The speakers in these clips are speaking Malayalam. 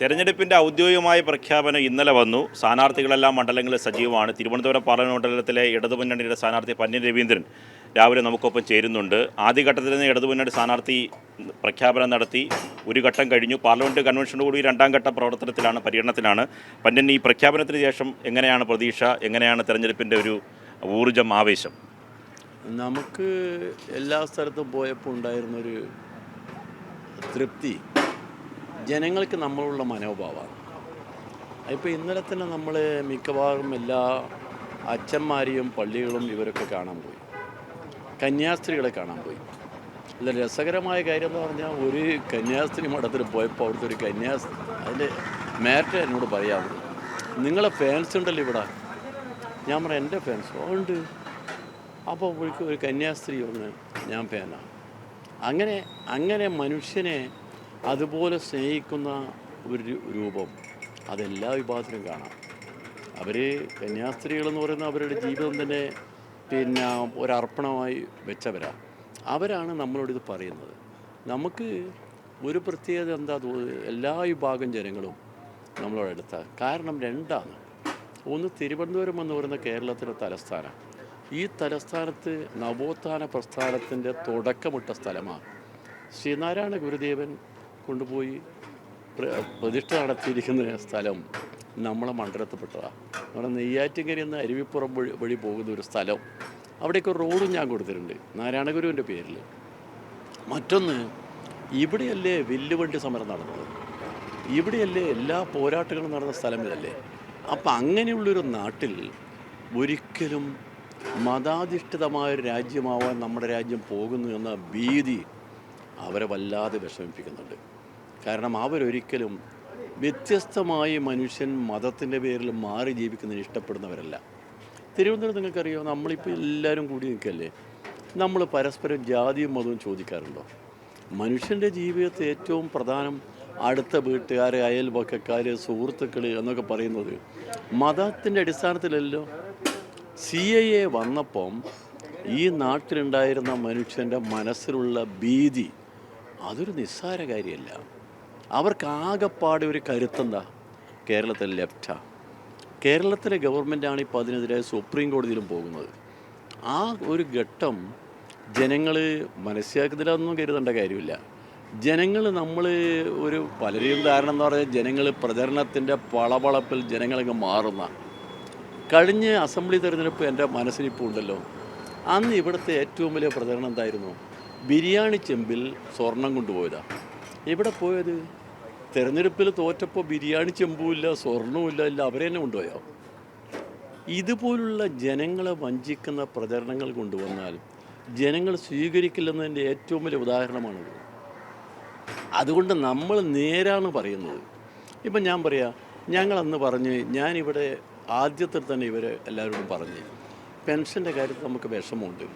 തെരഞ്ഞെടുപ്പിന്റെ ഔദ്യോഗികമായ പ്രഖ്യാപനം ഇന്നലെ വന്നു. സ്ഥാനാർത്ഥികളെല്ലാം മണ്ഡലങ്ങളിൽ സജീവമാണ്. തിരുവനന്തപുരം പാർലമെന്റ് മണ്ഡലത്തിലെ ഇടതുമുന്നണിയുടെ സ്ഥാനാർത്ഥി പന്നി രവീന്ദ്രൻ രാവിലെ നമുക്കൊപ്പം ചേരുന്നുണ്ട്. ആദ്യഘട്ടത്തിൽ നിന്ന് ഇടതുമുന്നണി സ്ഥാനാർത്ഥി പ്രഖ്യാപനം നടത്തി. ഒരു ഘട്ടം കഴിഞ്ഞു. പാർലമെന്റ് കൺവെൻഷനോടുകൂടി രണ്ടാം ഘട്ട പ്രവർത്തനത്തിലാണ് പര്യടനത്തിലാണ്. പന്ന്യൻ ഈ പ്രഖ്യാപനത്തിന് ശേഷം എങ്ങനെയാണ് പ്രതീക്ഷ? എങ്ങനെയാണ് തെരഞ്ഞെടുപ്പിന്റെ ഒരു ഊർജം ആവേശം? നമുക്ക് എല്ലാ സ്ഥലത്തും പോയപ്പോൾ ഉണ്ടായിരുന്നൊരു തൃപ്തി. ജനങ്ങൾക്ക് നമ്മളുള്ള മനോഭാവമാണ്. ഇപ്പോൾ ഇന്നലെ തന്നെ നമ്മൾ മിക്കവാറും എല്ലാ അച്ഛന്മാരെയും പള്ളികളും ഇവരൊക്കെ കാണാൻ പോയി. കന്യാസ്ത്രീകളെ കാണാൻ പോയി. അല്ല രസകരമായ കാര്യം എന്ന് പറഞ്ഞാൽ ഒരു കന്യാസ്ത്രീ മഠത്തിൽ പോയപ്പോൾ അവിടുത്തെ ഒരു കന്യാസ് അതിന്റെ മേറ്റ എന്നോട് പറയാറുണ്ട് നിങ്ങളെ ഫാൻസ് ഉണ്ടല്ലോ ഇവിടെ. ഞാൻ പറയാം എന്റെ ഫാൻസ് ഉണ്ട്. അപ്പോൾ ഒരു കന്യാസ്ത്രീ ഒന്ന് ഞാൻ ഫാനാണ് അങ്ങനെ അങ്ങനെ മനുഷ്യനെ അതുപോലെ സ്നേഹിക്കുന്ന ഒരു രൂപം. അതെല്ലാ വിഭാഗത്തിലും കാണാം. അവർ കന്യാസ്ത്രീകളെന്ന് പറയുന്ന അവരുടെ ജീവിതം തന്നെ പിന്നെ ഒരർപ്പണമായി വെച്ചവരാണ് അവരാണ് നമ്മളോട് ഇത് പറയുന്നത്. നമുക്ക് ഒരു പ്രത്യേകത എന്താ എല്ലാ വിഭാഗം ജനങ്ങളും നമ്മളോട് അടുത്ത. കാരണം രണ്ടാണ്. ഒന്ന് തിരുവനന്തപുരം എന്ന് പറയുന്ന കേരളത്തിലെ തലസ്ഥാനം. ഈ തലസ്ഥാനത്ത് നവോത്ഥാന പ്രസ്ഥാനത്തിന്റെ തുടക്കമിട്ട സ്ഥലമാണ്. ശ്രീനാരായണ ഗുരുദേവൻ കൊണ്ടുപോയി പ്ര- പ്രതിഷ്ഠ നടത്തിയിരിക്കുന്ന സ്ഥലം നമ്മളെ മണ്ഡലത്തിൽപ്പെട്ടതാണ് നമ്മുടെ നെയ്യാറ്റിങ്കരി എന്ന അരുവിപ്പുറം വഴി വഴി പോകുന്ന ഒരു സ്ഥലം. അവിടേക്ക് ഒരു റോഡും ഞാൻ കൊടുത്തിട്ടുണ്ട്. നാരായണഗുരുവിന്റെ പേരിൽ. മറ്റൊന്ന് ഇവിടെയല്ലേ വെല്ലുവണ്ടി സമരം നടന്നത്? ഇവിടെയല്ലേ എല്ലാ പോരാട്ടങ്ങളും നടന്ന സ്ഥലം ഇതല്ലേ അപ്പം അങ്ങനെയുള്ളൊരു നാട്ടിൽ ഒരിക്കലും മതാധിഷ്ഠിതമായ ഒരു രാജ്യമാവാൻ നമ്മുടെ രാജ്യം പോകുന്നു എന്ന ഭീതി അവരെ വല്ലാതെ വിഷമിപ്പിക്കുന്നുണ്ട്. കാരണം അവരൊരിക്കലും വ്യത്യസ്തമായി മനുഷ്യൻ മതത്തിന്റെ പേരിൽ മാറി ജീവിക്കുന്നതിന് ഇഷ്ടപ്പെടുന്നവരല്ല. തിരുവനന്തപുരം നിങ്ങൾക്കറിയോ? നമ്മളിപ്പോൾ എല്ലാവരും കൂടി നിൽക്കല്ലേ? നമ്മൾ പരസ്പരം ജാതിയും മതവും ചോദിക്കാറുണ്ടോ? മനുഷ്യന്റെ ജീവിതത്തെ ഏറ്റവും പ്രധാനം അടുത്ത വീട്ടുകാർ അയൽവക്കക്കാർ സുഹൃത്തുക്കൾ എന്നൊക്കെ പറയുന്നത് മതത്തിന്റെ അടിസ്ഥാനത്തിലല്ലോ. സി ഐ എ വന്നപ്പം ഈ നാട്ടിലുണ്ടായിരുന്ന മനുഷ്യന്റെ മനസ്സിലുള്ള ഭീതി അതൊരു നിസ്സാര കാര്യമല്ല. അവർക്ക് ആകെപ്പാടെ ഒരു കരുത്തെന്താ? കേരളത്തിൽ ലെഫ്റ്റാ. കേരളത്തിലെ ഗവൺമെന്റാണ് ഇപ്പോൾ അതിനെതിരെ സുപ്രീം കോടതിയിലും പോകുന്നത്. ആ ഒരു ഘട്ടം ജനങ്ങൾ മനസ്സിലാക്കുന്നതിലൊന്നും കരുതേണ്ട കാര്യമില്ല. ജനങ്ങൾ നമ്മൾ ഒരു പലരെയും ധാരണ എന്ന് പറഞ്ഞാൽ ജനങ്ങൾ പ്രചരണത്തിന്റെ പളവളപ്പിൽ ജനങ്ങളങ്ങ് മാറുന്ന. കഴിഞ്ഞ അസംബ്ലി തിരഞ്ഞെടുപ്പ് എന്റെ മനസ്സിനിപ്പോൾ ഉണ്ടല്ലോ. അന്ന് ഇവിടുത്തെ ഏറ്റവും വലിയ പ്രചരണം എന്തായിരുന്നു? ബിരിയാണി ചെമ്പിൽ സ്വർണം കൊണ്ടുപോയതാണ് എവിടെ പോയത്? തെരഞ്ഞെടുപ്പിൽ തോറ്റപ്പോൾ ബിരിയാണി ചെമ്പുമില്ല സ്വർണവുമില്ല ഇല്ല അവരെ തന്നെ കൊണ്ടുപോയോ? ഇതുപോലുള്ള ജനങ്ങളെ വഞ്ചിക്കുന്ന പ്രചരണങ്ങൾ കൊണ്ടുവന്നാൽ ജനങ്ങൾ സ്വീകരിക്കില്ലെന്നതിന്റെ ഏറ്റവും വലിയ ഉദാഹരണമാണിത്. അതുകൊണ്ട് നമ്മൾ നേരാണ് പറയുന്നത്. ഇപ്പം ഞാൻ പറയാം ഞങ്ങളന്ന് പറഞ്ഞ് ഞാനിവിടെ ആദ്യത്തിൽ തന്നെ ഇവർ എല്ലാവരോടും പറഞ്ഞ് പെൻഷന്റെ കാര്യത്തിൽ നമുക്ക് വിഷമമുണ്ട്.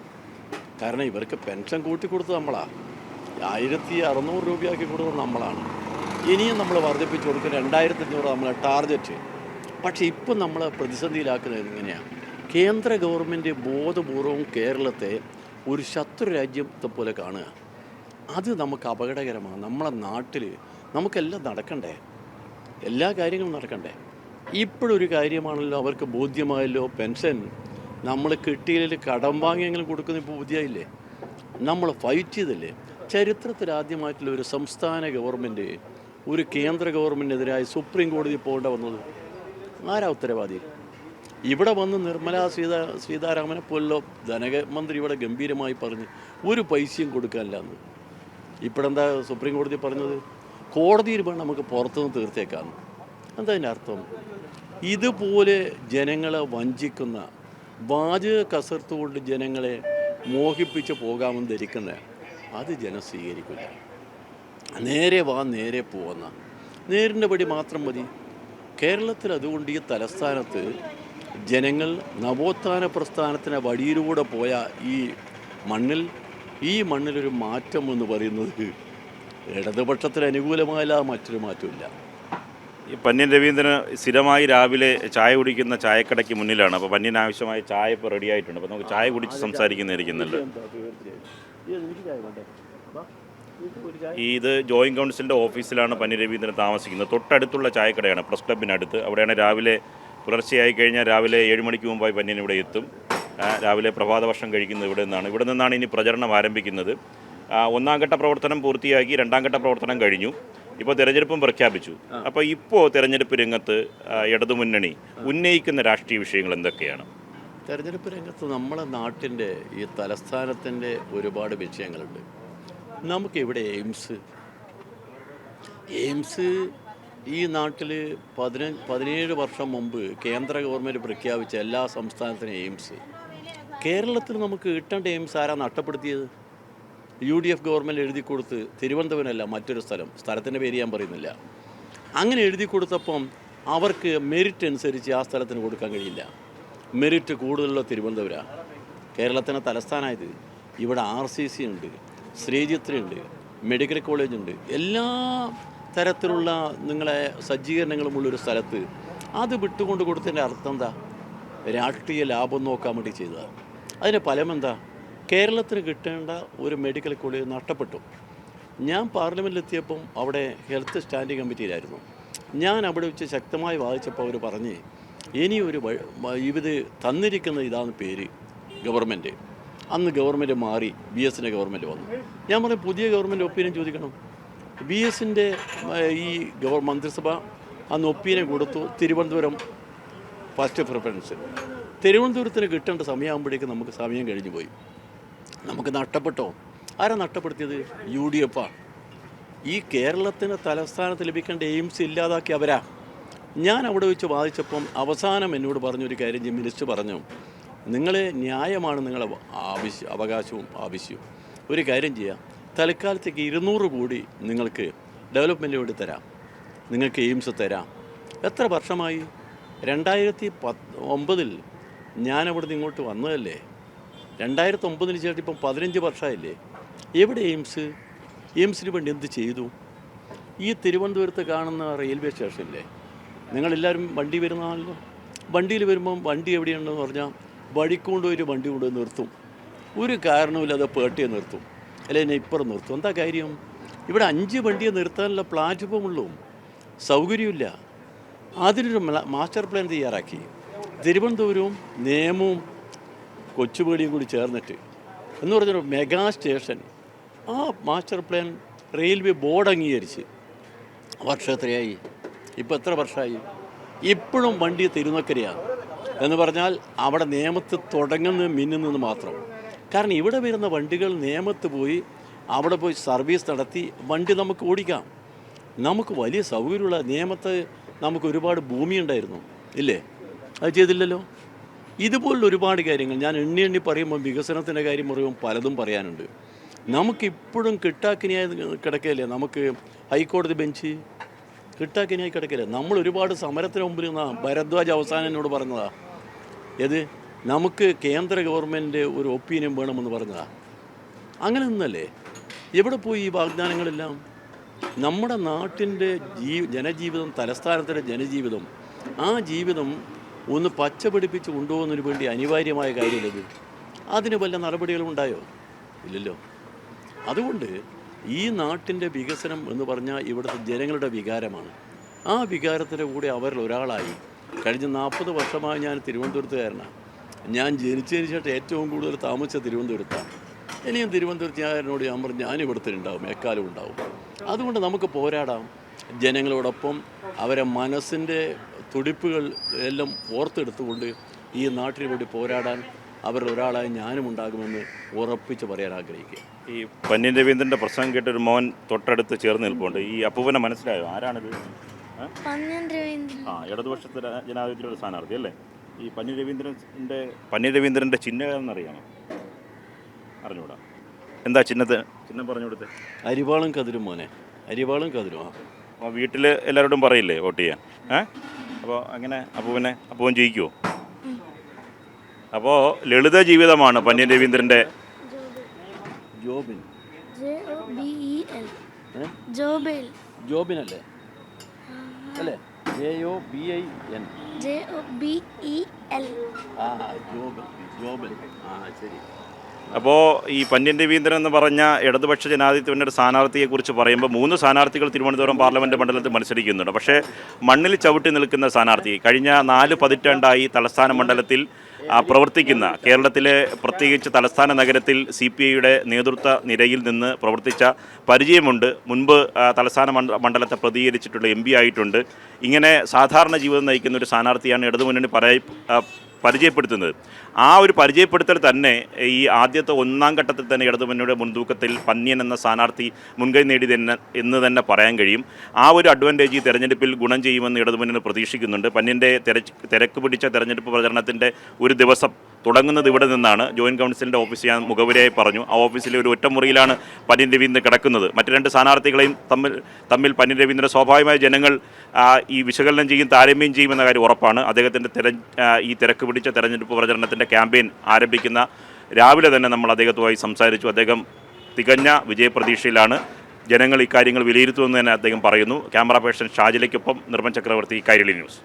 കാരണം ഇവർക്ക് പെൻഷൻ കൂട്ടിക്കൊടുത്ത് നമ്മളാണ് ആയിരത്തി അറുന്നൂറ് രൂപയാക്കി കൊടുത്തത് നമ്മളാണ്. ഇനിയും നമ്മൾ വർദ്ധിപ്പിച്ചു കൊടുക്കുക രണ്ടായിരത്തി അഞ്ഞൂറ് നമ്മളെ ടാർഗറ്റ്. പക്ഷേ ഇപ്പം നമ്മൾ പ്രതിസന്ധിയിലാക്കുന്നത് എങ്ങനെയാണ് കേന്ദ്ര ഗവൺമെന്റ് ബോധപൂർവം കേരളത്തെ ഒരു ശത്രു രാജ്യത്തെ പോലെ കാണുക. അത് നമുക്ക് അപകടകരമാണ്. നമ്മളെ നാട്ടിൽ നമുക്കെല്ലാം നടക്കണ്ടേ? എല്ലാ കാര്യങ്ങളും നടക്കണ്ടേ? ഇപ്പോഴൊരു കാര്യമാണല്ലോ അവർക്ക് ബോധ്യമായല്ലോ പെൻഷൻ. നമ്മൾ കിട്ടിയതിൽ കടം വാങ്ങിയെങ്കിലും കൊടുക്കുന്ന ഇപ്പോൾ ബുദ്ധിയായില്ലേ? നമ്മൾ ഫൈറ്റ് ചെയ്തല്ലേ? ചരിത്രത്തിൽ ആദ്യമായിട്ടുള്ള ഒരു സംസ്ഥാന ഗവൺമെന്റ് ഒരു കേന്ദ്ര ഗവൺമെന്റിനെതിരായി സുപ്രീം കോടതി പോകേണ്ട വന്നത് ആരാ ഉത്തരവാദി? ഇവിടെ വന്ന് നിർമ്മലാ സീതാ സീതാരാമനെ പോലുള്ള ധനമന്ത്രി ഇവിടെ ഗംഭീരമായി പറഞ്ഞ് ഒരു പൈസയും കൊടുക്കാനില്ല എന്ന്. ഇപ്പോഴെന്താ സുപ്രീം കോടതി പറഞ്ഞത്? കോടതിയിൽ വേണം നമുക്ക് പുറത്തുനിന്ന് തീർത്തേക്കാന്ന്. എന്താ അതിന്റെ അർത്ഥം? ഇതുപോലെ ജനങ്ങളെ വഞ്ചിക്കുന്ന വാചക കസർത്തുകൊണ്ട് ജനങ്ങളെ മോഹിപ്പിച്ച് പോകാമെന്ന് ധരിക്കുന്ന അത് ജനം സ്വീകരിക്കില്ല. നേരെ വാ നേരെ പോവുന്ന നേരിന്റെ പടി മാത്രം മതി. കേരളത്തിൽ അതുകൊണ്ട് ഈ തലസ്ഥാനത്ത് ജനങ്ങൾ നവോത്ഥാന പ്രസ്ഥാനത്തിന് വഴിയിലൂടെ പോയ ഈ മണ്ണിൽ ഈ മണ്ണിലൊരു മാറ്റം എന്ന് പറയുന്നത് ഇടതുപക്ഷത്തിന് അനുകൂലമായില്ല മറ്റൊരു മാറ്റമില്ല ഈ പന്ന്യൻ രവീന്ദ്രൻ സ്ഥിരമായി രാവിലെ ചായ കുടിക്കുന്ന ചായക്കടയ്ക്ക് മുന്നിലാണ്. അപ്പോൾ പന്ന്യൻ ആവശ്യമായ ചായ ഇപ്പോൾ റെഡി ആയിട്ടുണ്ട്. അപ്പോൾ നമുക്ക് ചായ കുടിച്ച് സംസാരിക്കുന്നതായിരിക്കും നല്ലത്. ഈ ഇത് ജോയിന്റ് കൗൺസിലിന്റെ ഓഫീസിലാണ് പന്നി രവീന്ദ്രൻ താമസിക്കുന്നത്. തൊട്ടടുത്തുള്ള ചായക്കടയാണ് പ്രസ് ക്ലബിനടുത്ത് അവിടെയാണ് രാവിലെ പുലർച്ചെയായി കഴിഞ്ഞാൽ രാവിലെ ഏഴ് മണിക്ക് മുമ്പായി പന്യൻ ഇവിടെ എത്തും. രാവിലെ പ്രഭാത ഭക്ഷണം കഴിക്കുന്നത് ഇവിടെ നിന്നാണ്. ഇവിടെ നിന്നാണ് ഇനി പ്രചരണം ആരംഭിക്കുന്നത്. ഒന്നാം ഘട്ട പ്രവർത്തനം പൂർത്തിയാക്കി രണ്ടാം ഘട്ട പ്രവർത്തനം കഴിഞ്ഞു. ഇപ്പോൾ തിരഞ്ഞെടുപ്പും പ്രഖ്യാപിച്ചു. അപ്പോൾ ഇപ്പോൾ തിരഞ്ഞെടുപ്പ് രംഗത്ത് ഇടതുമുന്നണി ഉന്നയിക്കുന്ന രാഷ്ട്രീയ വിഷയങ്ങൾ എന്തൊക്കെയാണ്? തെരഞ്ഞെടുപ്പ് രംഗത്ത് നമ്മളെ നാട്ടിന്റെ ഈ തലസ്ഥാനത്തിന്റെ ഒരുപാട് വിഷയങ്ങളുണ്ട് നമുക്കിവിടെ എയിംസ്. എയിംസ് ഈ നാട്ടിൽ പതിനഞ്ച് പതിനേഴ് വർഷം മുമ്പ് കേന്ദ്ര ഗവൺമെന്റ് പ്രഖ്യാപിച്ച എല്ലാ സംസ്ഥാനത്തിനും എയിംസ്. കേരളത്തിൽ നമുക്ക് കിട്ടേണ്ട എയിംസ് ആരാ നഷ്ടപ്പെടുത്തിയത്? യു ഡി എഫ് ഗവൺമെന്റ് എഴുതി കൊടുത്ത് തിരുവനന്തപുരമല്ല മറ്റൊരു സ്ഥലം. സ്ഥലത്തിന്റെ പേര് ഞാൻ പറയുന്നില്ല. അങ്ങനെ എഴുതി കൊടുത്തപ്പം അവർക്ക് മെറിറ്റ് അനുസരിച്ച് ആ സ്ഥലത്തിന് കൊടുക്കാൻ കഴിയില്ല. മെറിറ്റ് കൂടുതലുള്ള തിരുവനന്തപുരമാണ് കേരളത്തിന്റെ തലസ്ഥാനമായത് ഇവിടെ ആർ സി സി ഉണ്ട് ശ്രീചിത്രയുണ്ട് മെഡിക്കൽ കോളേജ് ഉണ്ട്. എല്ലാ തരത്തിലുള്ള നിങ്ങളെ സജ്ജീകരണങ്ങളുമുള്ളൊരു സ്ഥലത്ത് അത് വിട്ടുകൊണ്ട് കൊടുത്തതിന്റെ അർത്ഥം എന്താ? രാഷ്ട്രീയ ലാഭം നോക്കാൻ വേണ്ടി ചെയ്തതാണ് അതിന്റെ ഫലം എന്താ? കേരളത്തിന് കിട്ടേണ്ട ഒരു മെഡിക്കൽ കോളേജ് നഷ്ടപ്പെട്ടു. ഞാൻ പാർലമെന്റിലെത്തിയപ്പം അവിടെ ഹെൽത്ത് സ്റ്റാൻഡിംഗ് കമ്മിറ്റിയിലായിരുന്നു. ഞാൻ അവിടെ വെച്ച് ശക്തമായി വാദിച്ചപ്പോൾ അവർ പറഞ്ഞ് ഇനി ഒരു വഴി- വ- തന്നിരിക്കുന്ന ഇതാണ് പേര് ഗവൺമെന്റ് അന്ന് ഗവൺമെന്റ് മാറി ബി എസിന്റെ ഗവൺമെന്റ് വന്നു. ഞാൻ പറഞ്ഞു പുതിയ ഗവൺമെന്റ് ഒപ്പീനിയൻ ചോദിക്കണം. ബി എസിന്റെ ഈ ഗവ മന്ത്രിസഭ അന്ന് ഒപ്പീനിയൻ കൊടുത്തു തിരുവനന്തപുരം ഫസ്റ്റ് പ്രിഫറൻസ് തിരുവനന്തപുരത്തിന് കിട്ടേണ്ട സമയമാകുമ്പോഴേക്കും നമുക്ക് സമയം കഴിഞ്ഞു പോയി. നമുക്ക് നഷ്ടപ്പെട്ടോ? ആരാ നഷ്ടപ്പെടുത്തിയത്? യു ഡി എഫാണ് ഈ കേരളത്തിന് തലസ്ഥാനത്ത് ലഭിക്കേണ്ട എയിംസ് ഇല്ലാതാക്കി അവരാ. ഞാൻ അവിടെ വെച്ച് വാദിച്ചപ്പം അവസാനം എന്നോട് പറഞ്ഞൊരു കാര്യം മിനിസ്റ്റർ പറഞ്ഞു. നിങ്ങൾ ന്യായമാണ് നിങ്ങളെ ആവശ്യ അവകാശവും ആവശ്യവും. ഒരു കാര്യം ചെയ്യാം. തൽക്കാലത്തേക്ക് ഇരുന്നൂറ് കോടി നിങ്ങൾക്ക് ഡെവലപ്മെന്റ് വേണ്ടി തരാം. നിങ്ങൾക്ക് എയിംസ് തരാം. എത്ര വർഷമായി? രണ്ടായിരത്തി പത്ത് ഒമ്പതിൽ ഞാനവിടുന്ന് ഇങ്ങോട്ട് വന്നതല്ലേ? രണ്ടായിരത്തി ഒമ്പതിന് ശേഷം ഇപ്പം പതിനഞ്ച് വർഷമായില്ലേ? എവിടെ എയിംസ്? എയിംസിന് വേണ്ടി എന്ത് ചെയ്തു? ഈ തിരുവനന്തപുരത്ത് കാണുന്ന റെയിൽവേ സ്റ്റേഷനില്ലേ നിങ്ങളെല്ലാവരും വണ്ടി വരുന്നതാണല്ലോ. വണ്ടിയിൽ വരുമ്പം വണ്ടി എവിടെയുണ്ടെന്ന് പറഞ്ഞാൽ വഴിക്കൊണ്ട് ഒരു വണ്ടി കൊണ്ട് നിർത്തും. ഒരു കാരണവുമില്ലാതെ പേട്ടിയെ നിർത്തും. അല്ലെ എന്നെ ഇപ്പുറം നിർത്തും. എന്താ കാര്യം? ഇവിടെ അഞ്ച് വണ്ടിയെ നിർത്താനുള്ള പ്ലാറ്റ്ഫോം ഉള്ളൂ സൗകര്യമില്ല അതിനൊരു മാസ്റ്റർ പ്ലാൻ തയ്യാറാക്കി. തിരുവനന്തപുരവും നേമവും കൊച്ചുപേടിയും കൂടി ചേർന്നിട്ട് എന്ന് പറഞ്ഞൊരു മെഗാ സ്റ്റേഷൻ. ആ മാസ്റ്റർ പ്ലാൻ റെയിൽവേ ബോർഡ് അംഗീകരിച്ച്. വർഷം എത്രയായി ഇപ്പോൾ എത്ര വർഷമായി? ഇപ്പോഴും വണ്ടി തിരുനക്കരയാണ്. എന്ന് പറഞ്ഞാൽ അവിടെ നിയമത്ത് തുടങ്ങുന്ന മിന്നുന്നത് മാത്രം. കാരണം ഇവിടെ വരുന്ന വണ്ടികൾ നിയമത്ത് പോയി അവിടെ പോയി സർവീസ് നടത്തി വണ്ടി നമുക്ക് ഓടിക്കാം. നമുക്ക് വലിയ സൗകര്യമുള്ള നിയമത്ത് നമുക്ക് ഒരുപാട് ഭൂമി ഉണ്ടായിരുന്നു. ഇല്ലേ? അത് ചെയ്തില്ലല്ലോ? ഇതുപോലുള്ള ഒരുപാട് കാര്യങ്ങൾ ഞാൻ എണ്ണി എണ്ണി പറയുമ്പോൾ വികസനത്തിന്റെ കാര്യം പറയുമ്പോൾ പലതും പറയാനുണ്ട്. നമുക്കിപ്പോഴും കിട്ടാക്കിനിയായി കിടക്കുകയല്ലേ നമുക്ക് ഹൈക്കോടതി ബെഞ്ച്? കിട്ടാക്കിനിയായി കിടക്കില്ല? നമ്മൾ ഒരുപാട് സമരത്തിന് മുമ്പിൽ നിന്ന ഭരദ്വാജ് അവസാനം എന്നോട് പറഞ്ഞതാ. ഏത്? നമുക്ക് കേന്ദ്ര ഗവൺമെന്റ് ഒരു ഒപ്പീനിയൻ വേണമെന്ന് പറഞ്ഞതാ. അങ്ങനെ നിന്നല്ലേ? എവിടെ പോയി ഈ വാഗ്ദാനങ്ങളെല്ലാം? നമ്മുടെ നാട്ടിന്റെ ജീ ജനജീവിതം തലസ്ഥാനത്തിന്റെ ജനജീവിതം ആ ജീവിതം ഒന്ന് പച്ചപിടിപ്പിച്ച് കൊണ്ടുപോകുന്നതിന് വേണ്ടി അനിവാര്യമായ കാര്യമില്ലത് അതിന് വല്ല നടപടികളും ഉണ്ടായോ ഇല്ലല്ലോ. അതുകൊണ്ട് ഈ നാട്ടിന്റെ വികസനം എന്ന് പറഞ്ഞാൽ ഇവിടുത്തെ ജനങ്ങളുടെ വികാരമാണ്. ആ വികാരത്തിന്റെ കൂടെ അവരിൽ ഒരാളായി. കഴിഞ്ഞ നാൽപ്പത് വർഷമായി ഞാൻ തിരുവനന്തപുരത്തുകാരനാണ്. ഞാൻ ജനിച്ചതിന് ശേഷം ഏറ്റവും കൂടുതൽ താമസിച്ച തിരുവനന്തപുരത്താണ്. ഇനിയും തിരുവനന്തപുരത്തുകാരനോട് ഞാൻ പറഞ്ഞു ഞാൻ ഇവിടുത്തെ ഉണ്ടാവും എക്കാലം ഉണ്ടാവും. അതുകൊണ്ട് നമുക്ക് പോരാടാം. ജനങ്ങളോടൊപ്പം അവരെ മനസ്സിന്റെ തുടിപ്പുകൾ എല്ലാം ഓർത്തെടുത്തുകൊണ്ട് ഈ നാട്ടിന് വേണ്ടി പോരാടാൻ അവരിൽ ഒരാളായി ഞാനും ഉണ്ടാകുമെന്ന് ഉറപ്പിച്ച് പറയാൻ ആഗ്രഹിക്കുക. ഈ പന്നി രവീന്ദ്രന്റെ പ്രസംഗം കേട്ടൊരു മോൻ തൊട്ടടുത്ത് ചേർന്ന് നിൽപ്പുണ്ട്. ഈ അപ്പൂവനെ മനസ്സിലായോ? ആരാണിത്? ആ ഇടതുപക്ഷത്തെ ജന- ജനാധിപത്യത്തിലുള്ള സ്ഥാനാർത്ഥി അല്ലേ? ഈ പന്നി രവീന്ദ്രന്റെ പന്നി രവീന്ദ്രന്റെ ചിഹ്നം അറിയാമോ? അറിഞ്ഞൂടാ. എന്താ ചിഹ്നത്തെ? ചിഹ്നം പറഞ്ഞു കൊടുത്തേ അരിവാളും കതിരും മോനെ. അരിവാളും കതിരും ആ. അപ്പോൾ വീട്ടിൽ എല്ലാവരോടും പറയില്ലേ വോട്ട് ചെയ്യാൻ? ഏ? അപ്പോൾ അങ്ങനെ അപ്പൂവനെ അപ്പൂവൻ ജയിക്കുമോ അപ്പോൾ ലളിത ജീവിതമാണ് പന്നി രവീന്ദ്രന്റെ Jobin. J O B E L. ഏ? ജോബേൽ ജോബിനല്ലേ? അല്ലേ? J O B I N. J O B E L. ആ ജോബിൻ. ജോബിൻ. ആ ശരി. അപ്പോൾ ഈ പന്ന്യൻ രവീന്ദ്രൻ എന്ന് പറഞ്ഞ ഇടതുപക്ഷ ജനാധിപത്യ മുന്നണി സ്ഥാനാർത്ഥിയെക്കുറിച്ച് പറയുമ്പോൾ മൂന്ന് സ്ഥാനാർത്ഥികൾ തിരുവനന്തപുരം പാർലമെന്റ് മണ്ഡലത്തിൽ മത്സരിക്കുന്നുണ്ട്. പക്ഷേ മണ്ണിൽ ചവിട്ടി നിൽക്കുന്ന സ്ഥാനാർത്ഥി കഴിഞ്ഞ നാല് പതിറ്റാണ്ടായി തലസ്ഥാന മണ്ഡലത്തിൽ പ്രവർത്തിക്കുന്ന കേരളത്തിലെ പ്രത്യേകിച്ച് തലസ്ഥാന നഗരത്തിൽ സി പി ഐയുടെ നേതൃത്വ നിരയിൽ നിന്ന് പ്രവർത്തിച്ച പരിചയമുണ്ട്. മുൻപ് തലസ്ഥാന മണ്ഡലത്തെ പ്രതികരിച്ചിട്ടുള്ള എം ആയിട്ടുണ്ട്. ഇങ്ങനെ സാധാരണ ജീവിതം നയിക്കുന്ന ഒരു സ്ഥാനാർത്ഥിയാണ് ഇടതുമുന്നണി പറയ പരിചയപ്പെടുത്തുന്നത്. ആ ഒരു പരിചയപ്പെടുത്തൽ തന്നെ ഈ ആദ്യത്തെ ഒന്നാം ഘട്ടത്തിൽ തന്നെ ഇടതുമുന്നണിയുടെ മുൻതൂക്കത്തിൽ പന്ന്യൻ എന്ന സ്ഥാനാർത്ഥി മുൻകൈ നേടി തന്നെ എന്ന് തന്നെ പറയാൻ കഴിയും. ആ ഒരു അഡ്വാന്റേജ് ഈ തെരഞ്ഞെടുപ്പിൽ ഗുണം ചെയ്യുമെന്ന് ഇടതുമുന്നണി പ്രതീക്ഷിക്കുന്നുണ്ട്. തിരക്ക് തിരക്ക് പിടിച്ച തെരഞ്ഞെടുപ്പ് പ്രചരണത്തിന്റെ ഒരു ദിവസം തുടങ്ങുന്നത് ഇവിടെ നിന്നാണ്. ജോയിന്റ് കൗൺസിലിന്റെ ഓഫീസ് ഞാൻ മുഖവരിയായി പറഞ്ഞു. ആ ഓഫീസിലെ ഒരു ഒറ്റമുറിയിലാണ് പന്യൻ രവീന്ദ്രൻ കിടക്കുന്നത്. മറ്റു രണ്ട് സ്ഥാനാർത്ഥികളെയും തമ്മിൽ തമ്മിൽ പന്യൻ രവീന്ദ്രൻ സ്വാഭാവികമായ ജനങ്ങൾ ഈ വിശകലനം ചെയ്യും താരതമ്യം ചെയ്യുമെന്ന കാര്യം ഉറപ്പാണ്. അദ്ദേഹത്തിന്റെ തെര ഈ തിരക്ക് പിടിച്ച തെരഞ്ഞെടുപ്പ് പ്രചരണത്തിന്റെ ക്യാമ്പയിൻ ആരംഭിക്കുന്ന രാവിലെ തന്നെ നമ്മൾ അദ്ദേഹത്തുമായി സംസാരിച്ചു. അദ്ദേഹം തികഞ്ഞ വിജയപ്രതീക്ഷയിലാണ് ജനങ്ങൾ ഇക്കാര്യങ്ങൾ വിലയിരുത്തുമെന്ന് തന്നെ അദ്ദേഹം പറയുന്നു. ക്യാമറ പേഴ്സൺ ഷാജിലയ്ക്കൊപ്പം നിർമ്മൻ ചക്രവർത്തി കൈരളി ന്യൂസ്.